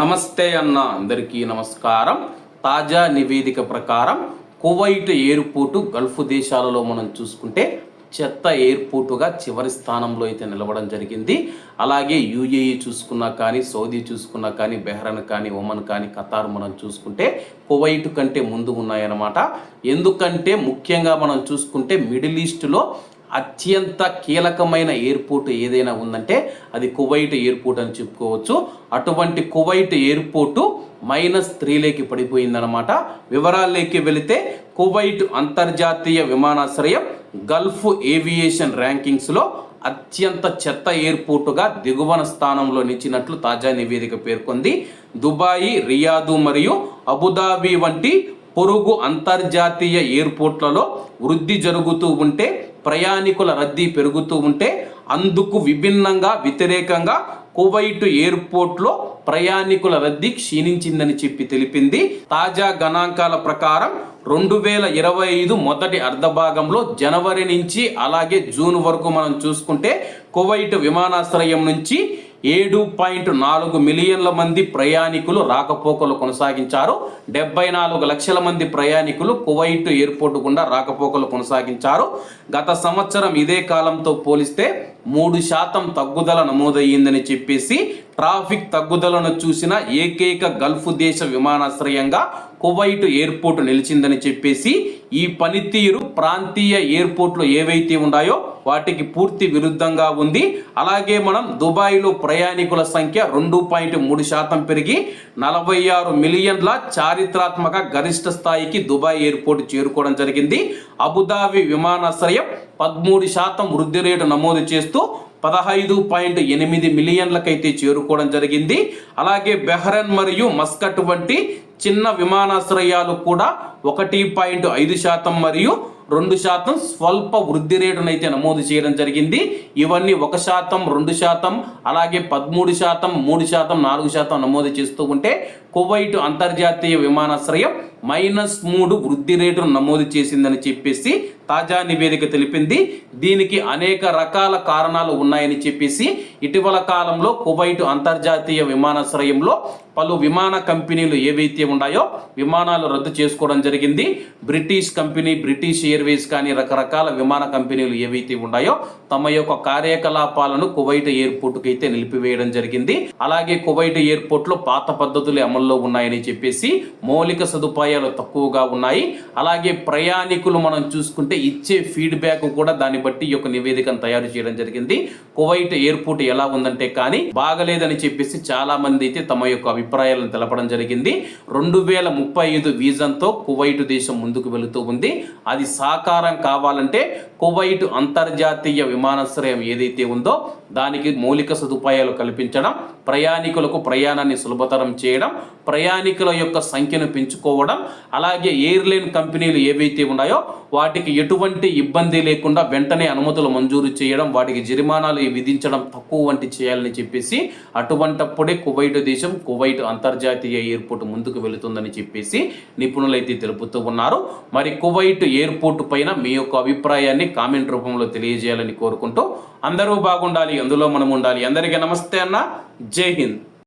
నమస్తే అన్న అందరికీ నమస్కారం. తాజా నివేదిక ప్రకారం కువైట్ ఎయిర్పోర్టు గల్ఫ్ దేశాలలో మనం చూసుకుంటే చెత్త ఎయిర్పోర్టుగా చివరి స్థానంలో అయితే నిలవడం జరిగింది. అలాగే యూఏఈ చూసుకున్నా కానీ సౌదీ చూసుకున్నా కానీ బెహ్రన్ కానీ ఒమన్ కానీ ఖతార్ మనం చూసుకుంటే కువైట్ కంటే ముందు ఉన్నాయన్నమాట. ఎందుకంటే ముఖ్యంగా మనం చూసుకుంటే మిడిల్ ఈస్ట్లో అత్యంత కీలకమైన ఎయిర్పోర్ట్ ఏదైనా ఉందంటే అది కువైట్ ఎయిర్పోర్ట్ అని చెప్పుకోవచ్చు. అటువంటి కువైట్ ఎయిర్పోర్టు మైనస్ త్రీలోకి పడిపోయిందనమాట వివరాల్లోకి వెళితే కువైట్ అంతర్జాతీయ విమానాశ్రయం గల్ఫ్ ఏవియేషన్ ర్యాంకింగ్స్లో అత్యంత చెత్త ఎయిర్పోర్టుగా దిగువన స్థానంలో నిలిచినట్లు తాజా నివేదిక పేర్కొంది. దుబాయి రియాదు మరియు అబుదాబి వంటి పొరుగు అంతర్జాతీయ ఎయిర్పోర్ట్లలో వృద్ధి జరుగుతూ ఉంటే ప్రయాణికుల రద్దీ పెరుగుతూ ఉంటే అందుకు విభిన్నంగా వ్యతిరేకంగా కువైట్ ఎయిర్పోర్ట్లో ప్రయాణికుల రద్దీ క్షీణించిందని చెప్పి తెలిపింది. తాజా గణాంకాల ప్రకారం రెండు వేల ఇరవై ఐదు మొదటి అర్ధభాగంలో జనవరి నుంచి అలాగే జూన్ వరకు మనం చూసుకుంటే కువైట్ విమానాశ్రయం నుంచి ఏడు పాయింట్ నాలుగు మిలియన్ల మంది ప్రయాణికులు రాకపోకలు కొనసాగించారు. డెబ్బై నాలుగు లక్షల మంది ప్రయాణికులు కువైట్ ఎయిర్పోర్ట్ గుండా రాకపోకలు కొనసాగించారు. గత సంవత్సరం ఇదే కాలంతో పోలిస్తే మూడు శాతం తగ్గుదల నమోదయ్యిందని చెప్పేసి ట్రాఫిక్ తగ్గుదలను చూసిన ఏకైక గల్ఫ్ దేశ విమానాశ్రయంగా కువైట్ ఎయిర్పోర్ట్ నిలిచిందని చెప్పేసి ఈ పనితీరు ప్రాంతీయ ఎయిర్పోర్ట్లు ఏవైతే ఉన్నాయో వాటికి పూర్తి విరుద్ధంగా ఉంది. అలాగే మనం దుబాయ్లో ప్రయాణికుల సంఖ్య రెండు పాయింట్ మూడు శాతం పెరిగి నలభై ఆరు మిలియన్ల చారిత్రాత్మక గరిష్ట స్థాయికి దుబాయ్ ఎయిర్పోర్ట్ చేరుకోవడం జరిగింది. అబుదాబి విమానాశ్రయం పదమూడు శాతం వృద్ధి రేటు నమోదు చేస్తూ పదహైదు పాయింట్ ఎనిమిది మిలియన్లకైతే చేరుకోవడం జరిగింది. అలాగే బెహ్రన్ మరియు మస్కట్ వంటి చిన్న విమానాశ్రయాలు కూడా ఒకటి పాయింట్ ఐదు శాతం మరియు రెండు శాతం స్వల్ప వృద్ధి రేటునైతే నమోదు చేయడం జరిగింది. ఇవన్నీ ఒక శాతం రెండు శాతం అలాగే పదమూడు శాతం మూడు శాతం నాలుగు శాతం నమోదు చేస్తూ ఉంటే కువైట్ అంతర్జాతీయ విమానాశ్రయం మైనస్ మూడు వృద్ధి రేటును నమోదు చేసిందని చెప్పేసి తాజా నివేదిక తెలిపింది. దీనికి అనేక రకాల కారణాలు ఉన్నాయని చెప్పేసి ఇటీవల కాలంలో కువైట్ అంతర్జాతీయ విమానాశ్రయంలో పలు విమాన కంపెనీలు ఏవైతే ఉన్నాయో విమానాలు రద్దు చేసుకోవడం జరిగింది. బ్రిటిష్ కంపెనీ బ్రిటిష్ ఎయిర్వేస్ కానీ రకరకాల విమాన కంపెనీలు ఏవైతే ఉన్నాయో తమ యొక్క కార్యకలాపాలను కువైట్ ఎయిర్పోర్ట్కి అయితే నిలిపివేయడం జరిగింది. అలాగే కువైట్ ఎయిర్పోర్ట్లో పాత పద్ధతులు అమల్లో ఉన్నాయని చెప్పేసి మౌలిక సదుపాయాలు తక్కువగా ఉన్నాయి. అలాగే ప్రయాణికులు మనం చూసుకుంటే ఇచ్చే ఫీడ్బ్యాక్ కూడా దాన్ని బట్టి ఈ యొక్క నివేదికను తయారు చేయడం జరిగింది. కువైట్ ఎయిర్పోర్ట్ ఎలా ఉందంటే కానీ బాగలేదని చెప్పేసి చాలా మంది అయితే తమ యొక్క అభిప్రాయాలను తెలపడం జరిగింది. రెండు వేల ముప్పై ఐదు వీజన్తో కువైట్ దేశం ముందుకు వెళుతూ ఉంది. అది సాకారం కావాలంటే కువైట్ అంతర్జాతీయ విమానాశ్రయం ఏదైతే ఉందో దానికి మౌలిక సదుపాయాలు కల్పించడం ప్రయాణికులకు ప్రయాణాన్ని సులభతరం చేయడం ప్రయాణికుల యొక్క సంఖ్యను పెంచుకోవడం అలాగే ఎయిర్లైన్ కంపెనీలు ఏవైతే ఉన్నాయో వాటికి ఎటువంటి ఇబ్బంది లేకుండా వెంటనే అనుమతులు మంజూరు చేయడం వాటికి జరిమానాలు విధించడం తక్కువ వంటి చేయాలని చెప్పేసి అటువంటప్పుడే కువైట్ దేశం కువైట్ అంతర్జాతీయ ఎయిర్పోర్ట్ ముందుకు వెళుతుందని చెప్పేసి నిపుణులైతే తెలుపుతూ ఉన్నారు. మరి కువైట్ ఎయిర్పోర్ట్ పైన మీ యొక్క అభిప్రాయాన్ని కామెంట్ రూపంలో తెలియజేయాలని కోరుకుంటూ అందరూ బాగుండాలి అందులో మనం ఉండాలి అందరికీ నమస్తే అన్న. जय हिंद।